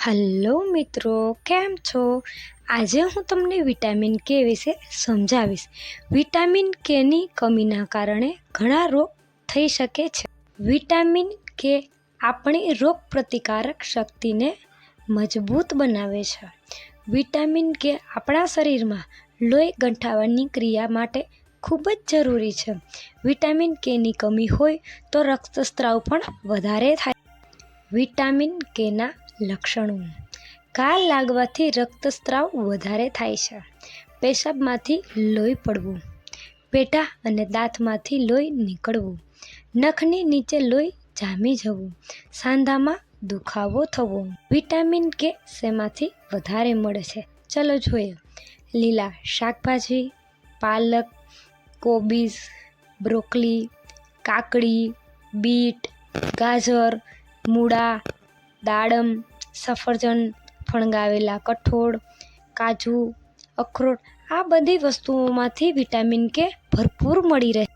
Hello મિત્રો, કેમ છો? આજે હું તમને વિટામિન કે વિશે સમજાવીશ. વિટામિન કેની કમીના કારણે ઘણા રોગ થઈ શકે છે. વિટામિન કે આપણી રોગ પ્રતિકારક શક્તિને મજબૂત બનાવે છે. વિટામિન કે આપણા શરીરમાં લોહી ગંઠાવાની ક્રિયા માટે ખૂબ જ જરૂરી છે. વિટામિન કેની કમી હોય તો રક્તસ્રાવ પણ વધારે થાય. વિટામિન કેના લક્ષણો. કાલ લાગવાથી રક્તસ્રાવ વધારે થાય છે. પેશાબમાંથી લોહી પડવું. પેઢા અને દાંતમાંથી લોહી નીકળવું. નખની નીચે લોહી જામી જવું. સાંધામાં દુખાવો થવો. વિટામિન કે શેમાંથી વધારે મળે છે. ચલો જોઈએ. લીલા શાકભાજી, પાલક, કોબીજ, બ્રોકલી, કાકડી, બીટ, ગાજર, મૂળા, દાડમ સફરજન ફણગાવેલા કઠોળ કાજુ અખરોટ આ બધી વસ્તુઓમાંથી વિટામિન કે ભરપૂર મળી રહે